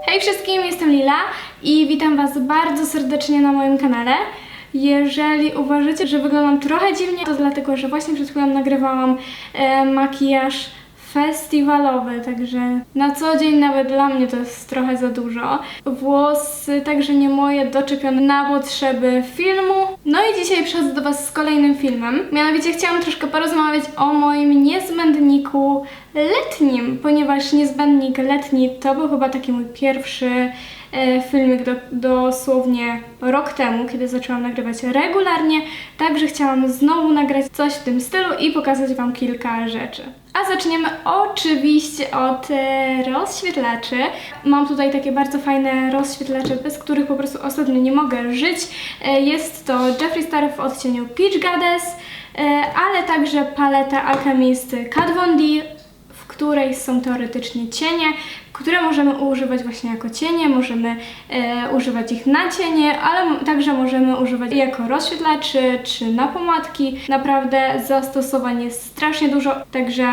Hej wszystkim, jestem Lila i witam Was bardzo serdecznie na moim kanale. Jeżeli uważacie, że wyglądam trochę dziwnie, to dlatego, że właśnie przed chwilą nagrywałam e, makijaż festiwalowy, także na co dzień nawet dla mnie to jest trochę za dużo. Włosy także nie moje, doczepione na potrzeby filmu. No i dzisiaj przychodzę do Was z kolejnym filmem. Mianowicie chciałam troszkę porozmawiać o moim niezbędniku letnim, ponieważ niezbędnik letni to był chyba taki mój pierwszy filmik do, dosłownie rok temu, kiedy zaczęłam nagrywać regularnie, także chciałam znowu nagrać coś w tym stylu i pokazać Wam kilka rzeczy. A zaczniemy oczywiście od e, rozświetlaczy. Mam tutaj takie bardzo fajne rozświetlacze, bez których po prostu ostatnio nie mogę żyć. E, Jest to Jeffree Star w odcieniu Peach Goddess, e, ale także paleta Alchemisty Kat Von D, której są teoretycznie cienie, które możemy używać właśnie jako cienie, możemy e, używać ich na cienie, ale także możemy używać jako rozświetlaczy czy na pomadki. Naprawdę zastosowań jest strasznie dużo, także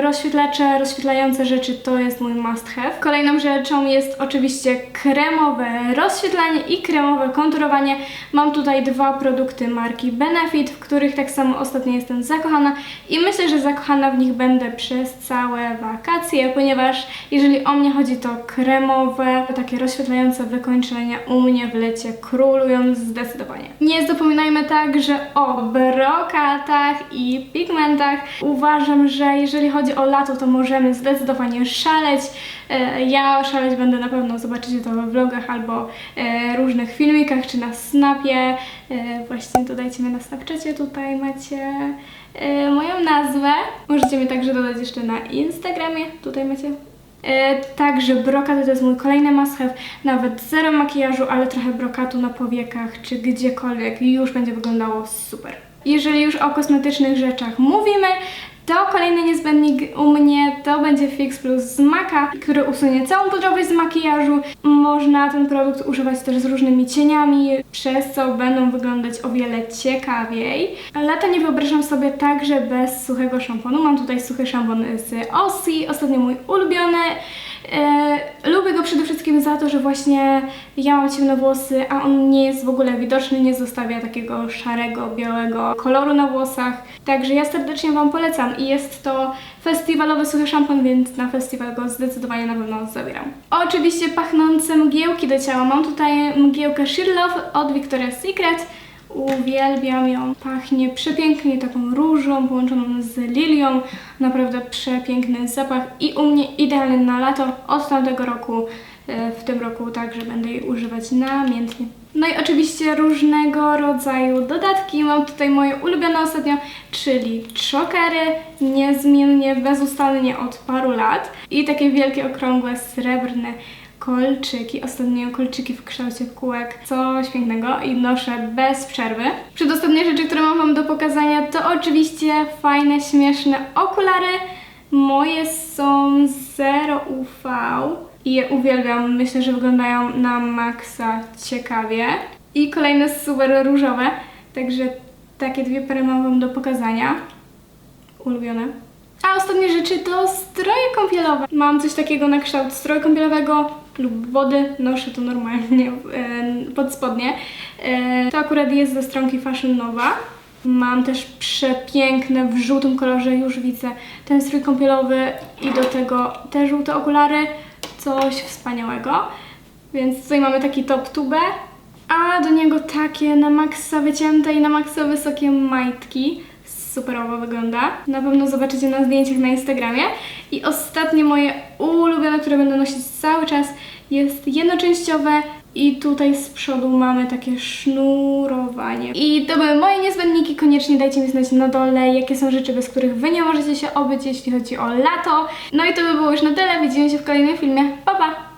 rozświetlacze, rozświetlające rzeczy to jest mój must have. Kolejną rzeczą jest oczywiście kremowe rozświetlanie i kremowe konturowanie. Mam tutaj dwa produkty marki Benefit, w których tak samo ostatnio jestem zakochana i myślę, że zakochana w nich będę przez całe wakacje, ponieważ jeżeli o mnie chodzi, to kremowe, takie rozświetlające wykończenia u mnie w lecie królują zdecydowanie. Nie zapominajmy także o brokatach i pigmentach. Uważam, że jeżeli chodzi o lato, to możemy zdecydowanie szaleć. E, Ja szaleć będę na pewno, zobaczycie to we vlogach albo e, różnych filmikach, czy na snapie. E, Właśnie dodajcie mnie na Snapchacie, tutaj macie moją nazwę. Możecie mnie także dodać jeszcze na Instagramie, tutaj macie Także brokat to jest mój kolejny must have. Nawet zero makijażu, ale trochę brokatu na powiekach czy gdziekolwiek już będzie wyglądało super. Jeżeli już o kosmetycznych rzeczach mówimy, to kolejny niezbędnik u mnie to będzie Fix Plus z Maka, który usunie całą pudrowość z makijażu. Można ten produkt używać też z różnymi cieniami, przez co będą wyglądać o wiele ciekawiej. Lata nie wyobrażam sobie także bez suchego szamponu. Mam tutaj suchy szampon z Ossi, ostatnio mój ulubiony. E, lubię go przede wszystkim za to, że właśnie ja mam ciemne włosy, a on nie jest w ogóle widoczny, nie zostawia takiego szarego, białego koloru na włosach. Także ja serdecznie Wam polecam i jest to festiwalowy suchy szampon, więc na festiwal go zdecydowanie na pewno zabieram. Oczywiście pachnące mgiełki do ciała. Mam tutaj mgiełkę Sheer Love od Victoria's Secret. Uwielbiam ją. Pachnie przepięknie, taką różą połączoną z lilią. Naprawdę przepiękny zapach i u mnie idealny na lato od tamtego roku. E, W tym roku także będę jej używać namiętnie. No i oczywiście różnego rodzaju dodatki. Mam tutaj moje ulubione ostatnio, czyli chokery, niezmiennie, bezustannie od paru lat. I takie wielkie, okrągłe, srebrne kolczyki. Ostatnio kolczyki w kształcie kółek. Coś pięknego i noszę bez przerwy. Przedostatnie rzeczy, które mam Wam do pokazania, to oczywiście fajne, śmieszne okulary. Moje są zero UV i je uwielbiam. Myślę, że wyglądają na maksa ciekawie. I kolejne super różowe. Także takie dwie pary mam Wam do pokazania. Ulubione. A ostatnie rzeczy to stroje kąpielowe. Mam coś takiego na kształt stroju kąpielowego lub wody. Noszę to normalnie e, pod spodnie. E, to akurat jest ze stronki Fashion Nova. Mam też przepiękne w żółtym kolorze, już widzę ten strój kąpielowy i do tego te żółte okulary. Coś wspaniałego. Więc tutaj mamy taki top tubę, a do niego takie na maksa wycięte i na maksa wysokie majtki. Superowo wygląda. Na pewno zobaczycie na zdjęciach na Instagramie. I ostatnie moje ulubione, które będę nosić cały czas, jest jednoczęściowe i tutaj z przodu mamy takie sznurowanie. I to były moje niezbędniki. Koniecznie dajcie mi znać na dole, jakie są rzeczy, bez których wy nie możecie się obyć, jeśli chodzi o lato. No i to by było już na tyle. Widzimy się w kolejnym filmie. Pa, pa!